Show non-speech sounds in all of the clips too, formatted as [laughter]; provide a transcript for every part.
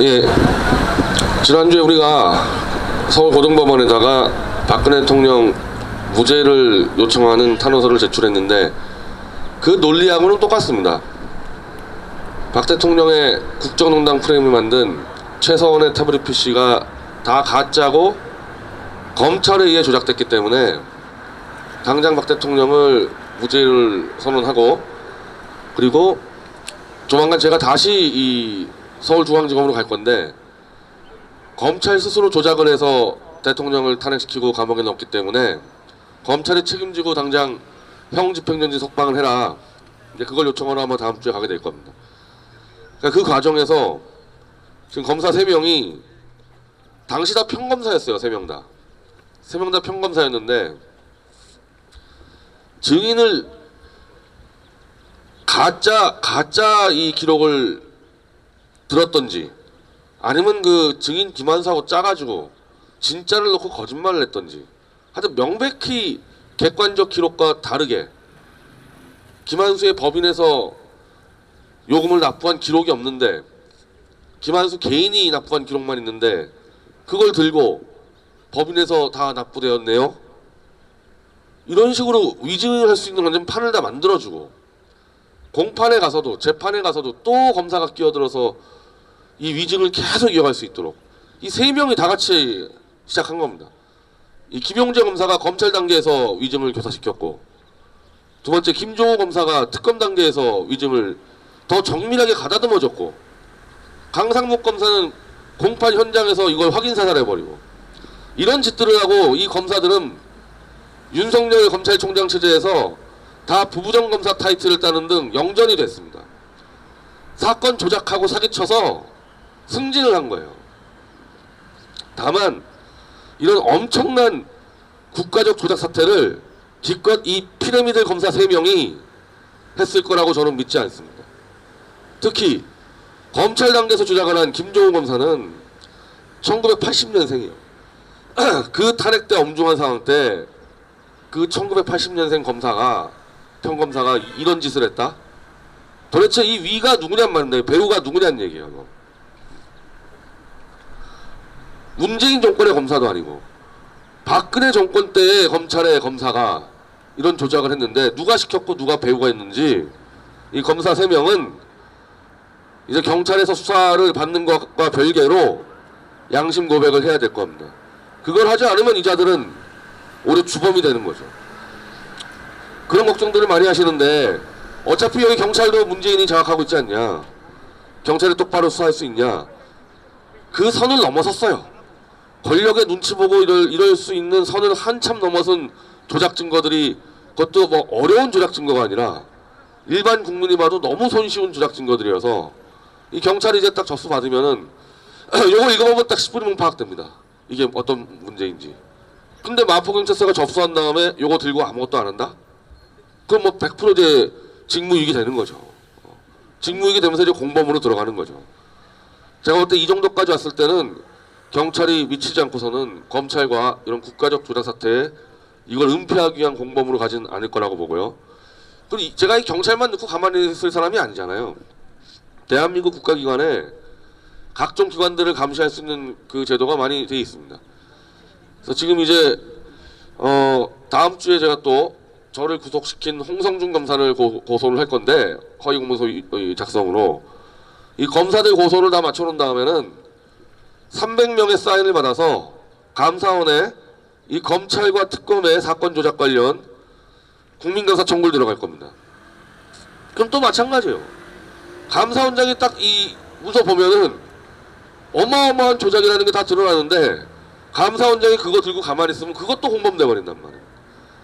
예, 지난주에 우리가 서울 고등법원에다가 박근혜 대통령 무죄를 요청하는 탄원서를 제출했는데 그 논리하고는 똑같습니다. 박 대통령의 국정농단 프레임을 만든 최서원의 태블릿 PC가 다 가짜고 검찰에 의해 조작됐기 때문에 당장 박 대통령을 무죄를 선언하고 그리고 조만간 제가 다시 이 서울중앙지검으로 갈 건데 검찰 스스로 조작을 해서 대통령을 탄핵시키고 감옥에 넣었기 때문에 검찰이 책임지고 당장 형 집행정지 석방을 해라. 이제 그걸 요청하러 아마 다음 주에 가게 될 겁니다. 그러니까 그 과정에서 지금 검사 세 명이 당시 다 평검사였어요. 세명 다. 세명다 평검사였는데 증인을 가짜 가짜 이 기록을 들었던지 아니면 그 증인 김한사하고 짜가지고 진짜를 놓고 거짓말을 했던지 하여튼 명백히 객관적 기록과 다르게 김한수의 법인에서 요금을 납부한 기록이 없는데 김한수 개인이 납부한 기록만 있는데 그걸 들고 법인에서 다 납부되었네요. 이런 식으로 위증을 할수 있는 완전 판을 다 만들어주고 공판에 가서도 재판에 가서도 또 검사가 끼어들어서 이 위증을 계속 이어갈 수 있도록 이 세 명이 다 같이 시작한 겁니다. 이 김용재 검사가 검찰 단계에서 위증을 교사시켰고 두 번째 김종호 검사가 특검 단계에서 위증을 더 정밀하게 가다듬어줬고 강상목 검사는 공판 현장에서 이걸 확인 사살해버리고 이런 짓들을 하고 이 검사들은 윤석열 검찰총장 체제에서 다 부부정 검사 타이틀을 따는 등 영전이 됐습니다. 사건 조작하고 사기쳐서 승진을 한 거예요. 다만 이런 엄청난 국가적 조작 사태를 기껏 이 피라미드 검사 세명이 했을 거라고 저는 믿지 않습니다. 특히 검찰 단계에서 조작을 한 김종호 검사는 1980년생이에요. [clears throat] 그 탄핵 때 엄중한 상황 때 그 1980년생 검사가 평검사가 이런 짓을 했다? 도대체 이 위가 누구냔 말인데 배우가 누구냔 얘기예요. 뭐. 문재인 정권의 검사도 아니고 박근혜 정권 때의 검찰의 검사가 이런 조작을 했는데 누가 시켰고 누가 배우가 했는지 이 검사 세 명은 이제 경찰에서 수사를 받는 것과 별개로 양심 고백을 해야 될 겁니다. 그걸 하지 않으면 이 자들은 올해 주범이 되는 거죠. 그런 걱정들을 많이 하시는데 어차피 여기 경찰도 문재인이 장악하고 있지 않냐. 경찰이 똑바로 수사할 수 있냐. 그 선을 넘어섰어요. 권력의 눈치 보고 이럴, 이럴 수 있는 선을 한참 넘어선 조작 증거들이 그것도 뭐 어려운 조작 증거가 아니라 일반 국민이 봐도 너무 손쉬운 조작 증거들이어서 이 경찰이 이제 딱 접수 받으면은 [clears throat] 요거 읽어보면 딱 10분이면 파악됩니다. 이게 어떤 문제인지. 근데 마포경찰서가 접수한 다음에 요거 들고 아무것도 안 한다? 그럼 뭐 100% 이제 직무유기 되는 거죠. 어. 직무유기 되면서 이제 공범으로 들어가는 거죠. 제가 볼때이 정도까지 왔을 때는 경찰이 미치지 않고서는 검찰과 이런 국가적 조작 사태에 이걸 은폐하기 위한 공범으로 가진 않을 거라고 보고요. 그리고 이- 제가 이 경찰만 넣고 가만히 있을 사람이 아니잖아요. 대한민국 국가기관에 각종 기관들을 감시할 수 있는 그 제도가 많이 돼 있습니다. 그래서 지금 이제 어 다음 주에 제가 또 저를 구속시킨 홍성준 검사를 고, 고소를 할 건데 허위 공문서 이- 이 작성으로 이 검사들 고소를 다 맞춰놓은 다음에는 300명의 사인을 받아서 감사원에 이 검찰과 특검의 사건 조작 관련 국민감사 청구를 들어갈 겁니다. 그럼 또 마찬가지예요. 감사원장이 딱 이 문서 보면은 어마어마한 조작이라는 게 다 드러나는데 감사원장이 그거 들고 가만히 있으면 그것도 홍범돼 버린단 말이에요.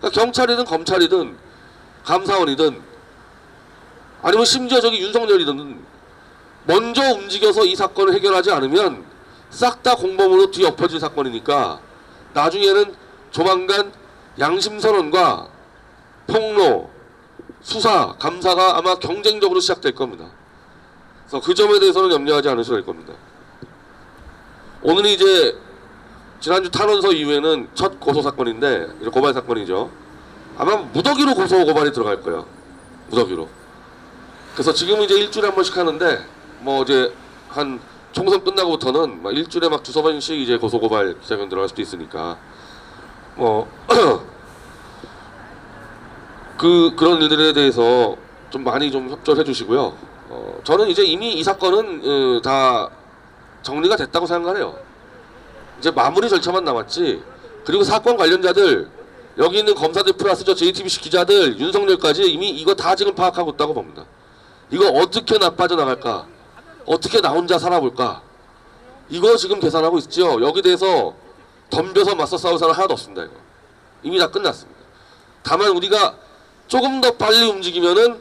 그러니까 경찰이든 검찰이든 감사원이든 아니면 심지어 저기 윤석열이든 먼저 움직여서 이 사건을 해결하지 않으면 싹 다 공범으로 뒤엎어질 사건이니까 나중에는 조만간 양심선언과 폭로, 수사, 감사가 아마 경쟁적으로 시작될 겁니다. 그래서 그 점에 대해서는 염려하지 않으셔도 될 겁니다. 오늘이 이제 지난주 탄원서 이후에는 첫 고소 사건인데 고발 사건이죠. 아마 무더기로 고소 고발이 들어갈 거예요. 무더기로. 그래서 지금 이제 일주일에 한 번씩 하는데 뭐 이제 한 총선 끝나고부터는 막 일주일에 막 두세 번씩 이제 고소고발 기자회견 들어갈 수도 있으니까 뭐 [clears throat] 그 그런 일들에 대해서 좀 많이 좀 협조해 주시고요. 어, 저는 이제 이미 이 사건은 어, 다 정리가 됐다고 생각해요. 이제 마무리 절차만 남았지. 그리고 사건 관련자들 여기 있는 검사들 플러스 저 JTBC 기자들 윤석열까지 이미 이거 다 지금 파악하고 있다고 봅니다. 이거 어떻게 나 빠져나갈까? 어떻게 나 혼자 살아볼까? 이거 지금 계산하고 있죠. 여기 대해서 덤벼서 맞서 싸울 사람 하나도 없습니다. 이거 이미 다 끝났습니다. 다만 우리가 조금 더 빨리 움직이면은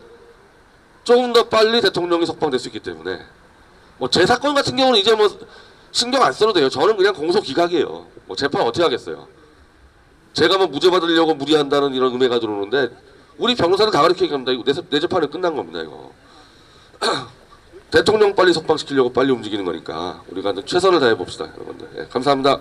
조금 더 빨리 대통령이 석방될 수 있기 때문에 뭐 제 사건 같은 경우는 이제 뭐 신경 안 써도 돼요. 저는 그냥 공소 기각이에요. 뭐 재판 어떻게 하겠어요? 제가 뭐 무죄 받으려고 무리한다는 이런 음해가 들어오는데 우리 변호사는 다 그렇게 얘기합니다. 이거 내, 내 재판은 끝난 겁니다. 이거 [clears throat] 대통령 빨리 석방시키려고 빨리 움직이는 거니까 우리가 최선을 다해 봅시다, 여러분들. 예, 감사합니다.